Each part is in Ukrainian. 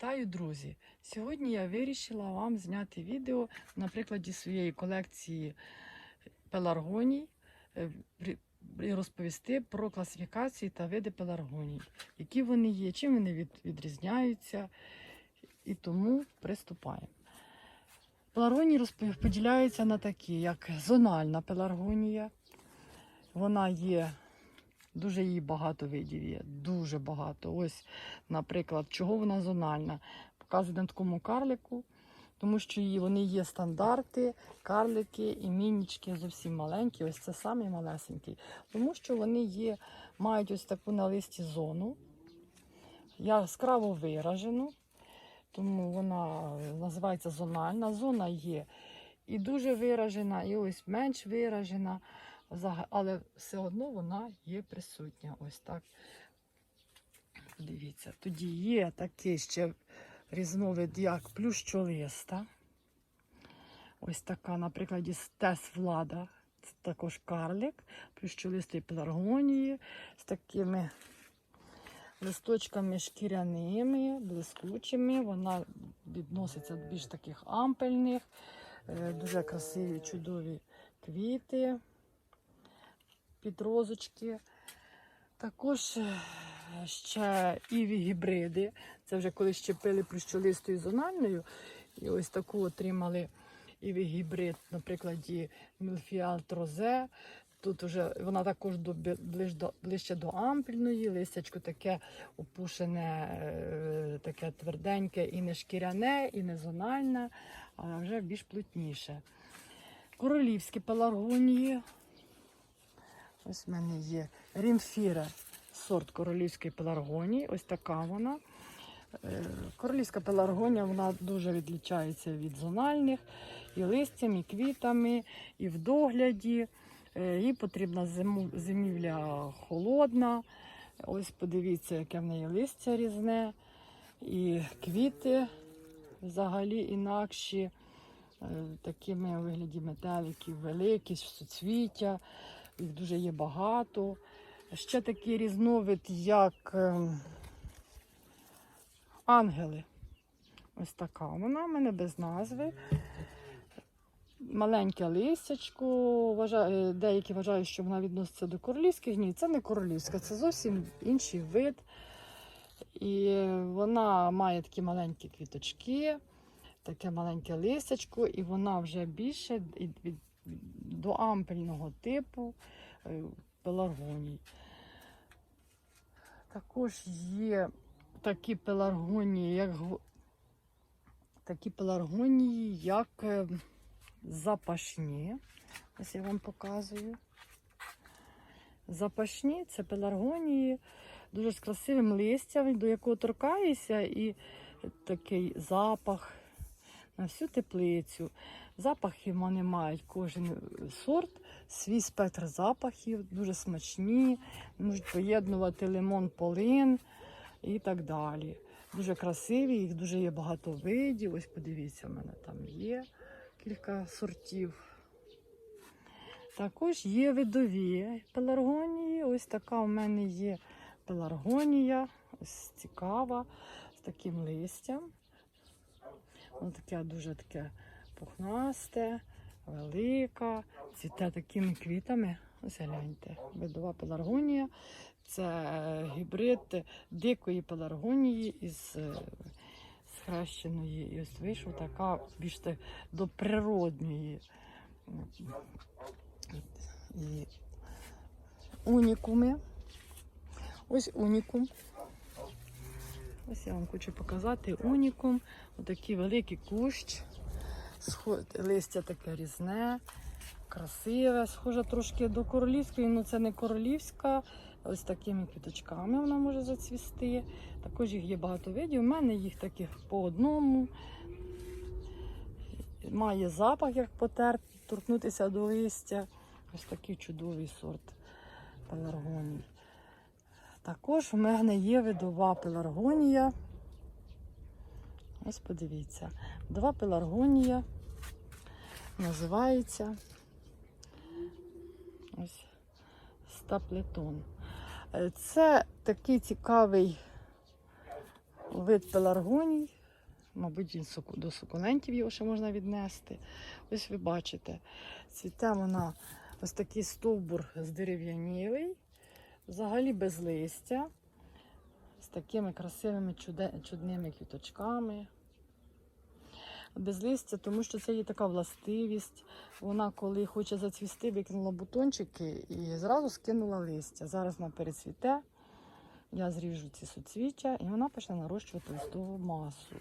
Вітаю, друзі! Сьогодні я вирішила вам зняти відео на прикладі своєї колекції пеларгоній е, і розповісти про класифікації та види пеларгоній, які вони є, чим вони від- відрізняються. І тому приступаємо. Пеларгонії поділяються на такі, як зональна пеларгонія. Вона є Дуже її багато видів є, дуже багато. Ось, наприклад, чого вона зональна. Показую на такому карлику, тому що її, вони є стандарти, карлики і мінічки зовсім маленькі. Ось це самий малесенький. Тому що вони є, мають ось таку на листі зону, яскраво виражену, тому вона називається зональна. Зона є і дуже виражена, і ось менш виражена. Але все одно вона є присутня. Ось так. Дивіться, тоді є такий ще різновид, як плющолиста. Ось така, наприклад, стес влада. Це також карлик, плющолистої пеларгонії з такими листочками шкіряними, блискучими. Вона відноситься до більш таких ампельних, е, дуже красиві, чудові квіти під розочки. Також е, ще іві гібриди. Це вже коли щепили плющолистою зональною. І ось таку отримали іві гібрид, на прикладі Мілфіалт Розе. Тут вже вона також до, ближ до, ближче до ампільної, листячко таке опушене, е, таке тверденьке і не шкіряне, і не зональне, а вже більш плотніше. Королівські пеларгонії. Ось в мене є рімфіра, сорт королівської пеларгонії. Ось така вона. Е, Королівська пеларгонія вона дуже відлічається від зональних і листям, і квітами, і в догляді. Е, Їй потрібна зимівля холодна. Ось подивіться, яке в неї листя різне. І квіти взагалі інакші, е, такими у вигляді метеликів, великі, суцвіття їх дуже є багато. Ще такий різновид, як ем, ангели. Ось така вона в мене без назви. Маленьке листячко. Вважаю- Деякі вважають, що вона відноситься до королівських. Ні, це не королівська, це зовсім інший вид. І вона має такі маленькі квіточки, таке маленьке листячко, і вона вже більше від- до ампельного типу е, пеларгоній. Також є такі пеларгонії, як такі пеларгонії, як е, запашні. Ось я вам показую. Запашні це пеларгонії дуже з красивим листям, до якого торкаєшся, і такий запах на всю теплицю. Запахи вони мають кожен сорт, свій спектр запахів, дуже смачні, можуть поєднувати лимон, полин і так далі. Дуже красиві, їх дуже є багато видів. Ось подивіться, в мене там є кілька сортів. Також є видові пеларгонії. Ось така у мене є пеларгонія, ось цікава, з таким листям. Воно таке дуже таке пухнасте, велика, цвіте такими квітами. Ось гляньте, видова пеларгонія. Це е, гібрид дикої пеларгонії із е, схрещеної. І ось вийшла така більш до природньої. Унікуми. Ось унікум. Ось я вам хочу показати унікум. Отакий великий кущ. Листя таке різне, красиве, схоже трошки до королівської, але це не королівська. Ось такими квіточками вона може зацвісти. Також їх є багато видів. У мене їх таких по одному. Має запах, як потер, торкнутися до листя. Ось такий чудовий сорт пеларгоній. Також в мене є видова пеларгонія. Ось подивіться. Видова пеларгонія називається ось стаплетон. Це такий цікавий вид пеларгоній. Мабуть, він до сукулентів його ще можна віднести. Ось ви бачите, цвіте вона ось такий стовбур здерев'янілий, взагалі без листя, з такими красивими чудними квіточками. Без листя, тому що це є така властивість. Вона, коли хоче зацвісти, викинула бутончики і зразу скинула листя. Зараз вона перецвіте. Я зріжу ці суцвіття, і вона почне нарощувати листову масу.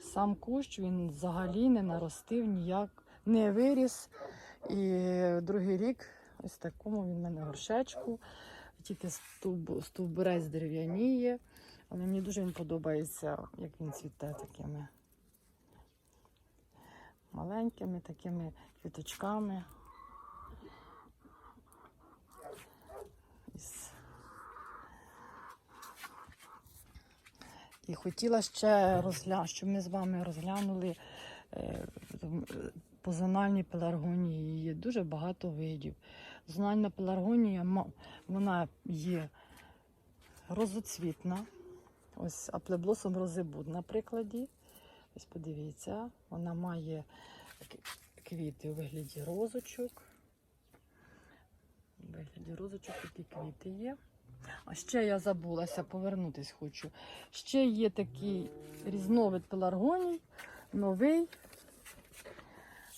Сам кущ він взагалі не наростив ніяк, не виріс. І другий рік ось такому він в мене горшечку. Тільки стовбу- стовбурець дерев'яніє. Але мені дуже він подобається, як він цвіте такими маленькими такими квіточками. І хотіла ще розглянули, щоб ми з вами розглянули е, позональні пеларгонії. Є дуже багато видів. Зональна пеларгонія вона є розоцвітна. Ось аплеблосом розибуд на прикладі. Ось подивіться, вона має квіти у вигляді розочок. У вигляді розочок такі квіти є. А ще я забулася, повернутись хочу. Ще є такий різновид пеларгоній, новий.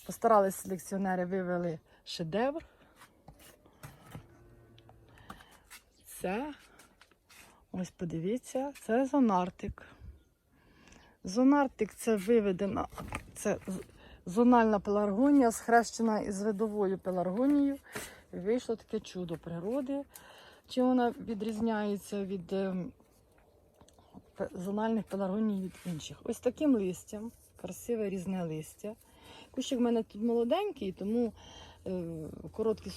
Постарались селекціонери, вивели шедевр. Це, ось подивіться, це зонартик. Зонартик це виведена, це зональна пеларгонія, схрещена із видовою пеларгонією. І вийшло таке чудо природи. Чим вона відрізняється від ем, зональних пеларгоній від інших? Ось таким листям, красиве різне листя. Кущик в мене тут молоденький, тому е, короткі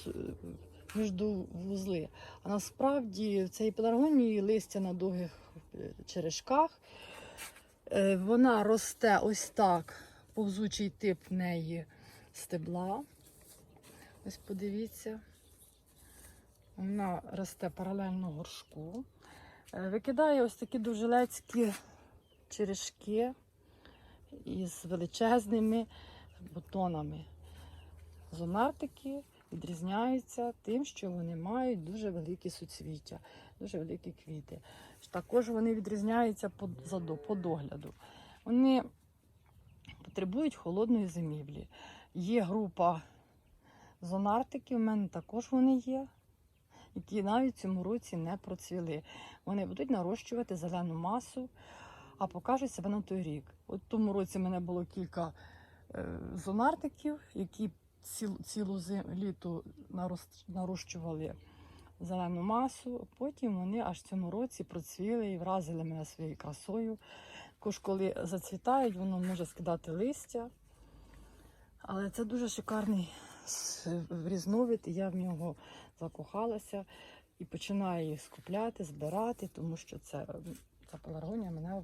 су- міждувузли. А насправді в цій пеларгонії листя на довгих е, черешках. Е, Вона росте ось так, повзучий тип неї стебла. Ось подивіться. Вона росте паралельно горшку. Е, Викидає ось такі довжелецькі черешки із величезними бутонами. Зонартики відрізняються тим, що вони мають дуже великі суцвіття, дуже великі квіти. Також вони відрізняються по, по догляду. Вони потребують холодної зимівлі. Є група зонартиків, у мене також вони є, які навіть в цьому році не процвіли. Вони будуть нарощувати зелену масу, а покажуть себе на той рік. От тому році в мене було кілька е, зонартиків, які цілу, цілу зим, нарос- нарощували зелену масу. Потім вони аж цьому році процвіли і вразили мене своєю красою. Також, коли зацвітають, воно може скидати листя. Але це дуже шикарний різновид, і я в нього закохалася і починаю їх скупляти, збирати, тому що це, ця пеларгонія мене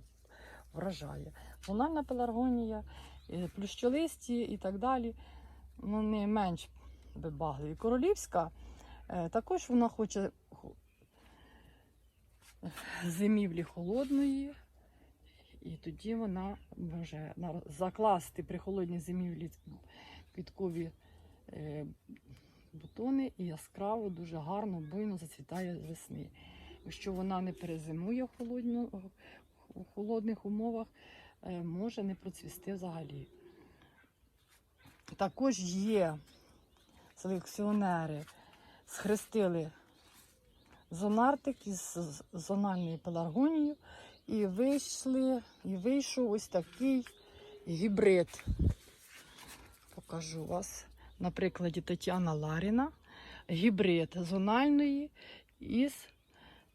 вражає. Зональна пеларгонія, е, плющолисті і так далі, вони менш вибагливі. Королівська е, також вона хоче зимівлі холодної. І тоді вона може закласти при холодній зимівлі квіткові е, бутони і яскраво, дуже гарно, буйно зацвітає з весни. Якщо вона не перезимує в холодних умовах, е, може не процвісти взагалі. Також є селекціонери, схрестили зонартик із зональною пеларгонією і вийшли, і вийшов ось такий гібрид. Покажу вас на прикладі Тетяна Ларіна. Гібрид зональної із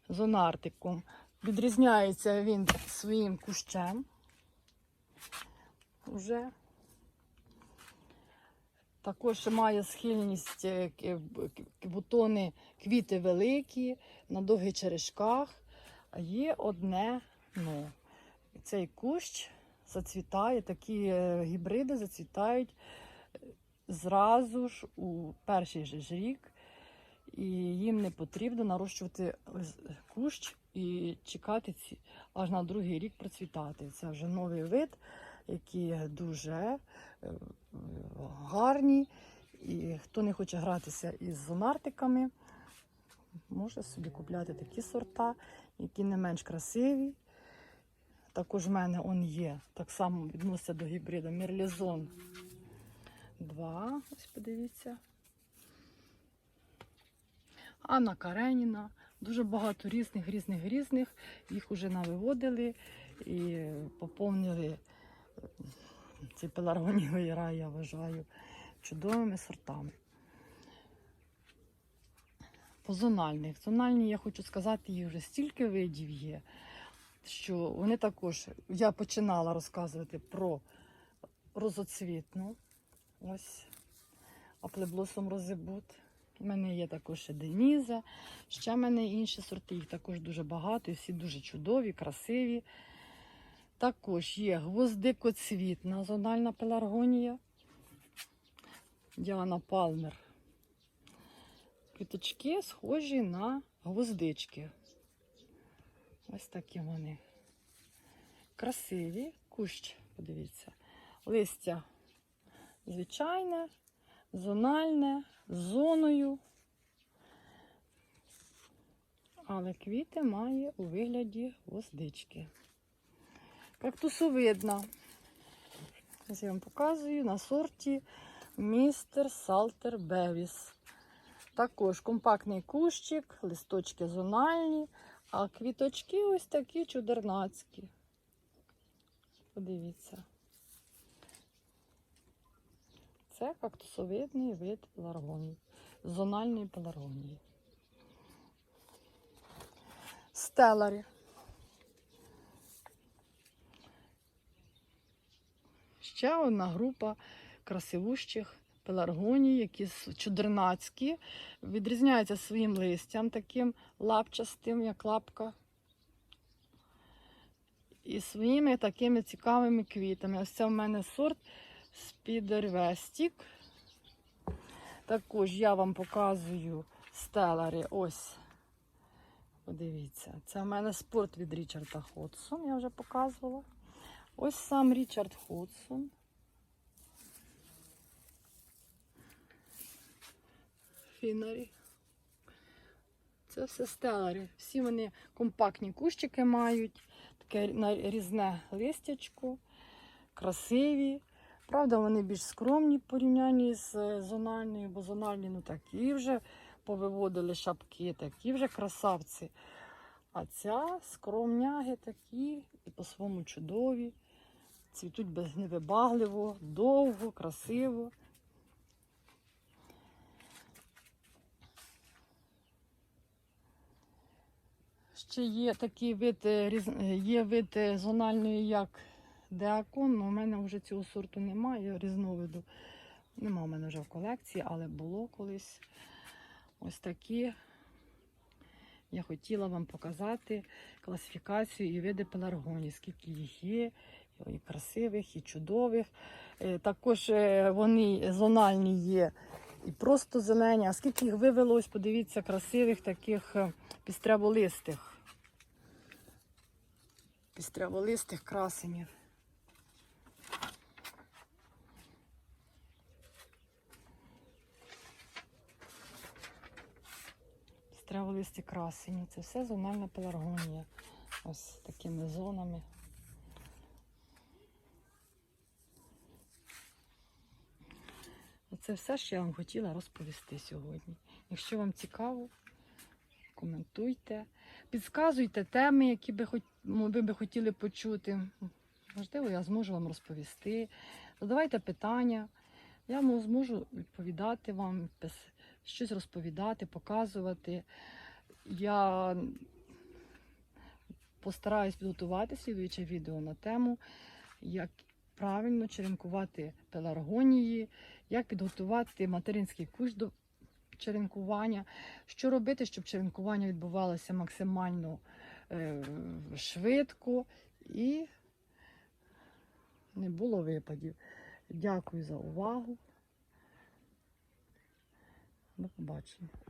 зонартиком. Відрізняється він своїм кущем. Уже. Також має схильність е, к- бутони, квіти великі, на довгих черешках. Є одне ну. Цей кущ зацвітає, такі е, гібриди зацвітають е, зразу ж у перший же ж рік. І їм не потрібно нарощувати кущ і чекати аж на другий рік процвітати. Це вже новий вид, які дуже е, гарні. І хто не хоче гратися із зонартиками, може собі купляти такі сорта, які не менш красиві. Також в мене он є, так само відноситься до гібрида Мерлізон 2. Ось подивіться. Анна Кареніна. Дуже багато різних, різних, різних. Їх вже навиводили і поповнили е, цей пеларгонієвий я вважаю, чудовими сортами. По зональних. Зональні, я хочу сказати, їх вже стільки видів є, що вони також. Я починала розказувати про розоцвітну. Ось аплеблосом розебут. У мене є також ще Деніза. Ще в мене інші сорти, їх також дуже багато, і всі дуже чудові, красиві. Також є гвоздикоцвітна зональна пеларгонія. Діана Палмер. Квіточки схожі на гвоздички. Ось такі вони. Красиві. Кущ, подивіться. Листя звичайне, зональне, з зоною. Але квіти має у вигляді гвоздички. Кактусовидна. Ось я вам показую на сорті Містер Салтер Бевіс. Також компактний кущик, листочки зональні, а квіточки ось такі чудернацькі. Подивіться. Це кактусовидний вид пеларгонії, зональної пеларгонії. Стеларі. Ще одна група красивущих пеларгоній, які чудернацькі, відрізняються своїм листям, таким лапчастим, як лапка. І своїми такими цікавими квітами. Ось це в мене сорт Спідервестік. Також я вам показую стелари. Ось. Подивіться. Це в мене спорт від Річарда Ходсон, я вже показувала. Ось сам Річард Ходсон. Фінарі. Це все стелари. Всі вони компактні кущики мають, таке різне листячко, красиві. Правда, вони більш скромні в порівнянні з зональною, бо зональні ну такі вже повиводили шапки, такі вже красавці. А ця скромняги такі і по-своєму чудові. Цвітуть без невибагливо, довго, красиво. Ще є такий вид, е, е, є вид е, зональної, як деакон, але у мене вже цього сорту немає, різновиду. Нема в мене вже в колекції, але було колись. Ось такі. Я хотіла вам показати класифікацію і види пеларгоній, скільки їх є, і красивих, і чудових. Е, Також е, вони зональні є і просто зелені. А скільки їх вивелось, подивіться, красивих таких е, пістряволистих. Пістряволистих красенів. Пістряволисті красені. Це все зональна пеларгонія. Ось такими зонами. Це все, що я вам хотіла розповісти сьогодні. Якщо вам цікаво, коментуйте, підказуйте теми, які би хоч, ви би хотіли почути. Можливо, я зможу вам розповісти. Задавайте питання. Я зможу відповідати вам, щось розповідати, показувати. Я постараюсь підготувати слідуюче відео на тему, як правильно черенкувати пеларгонії, як підготувати материнський кущ до черенкування, що робити, щоб черенкування відбувалося максимально е, швидко і не було випадів. Дякую за увагу. До побачення.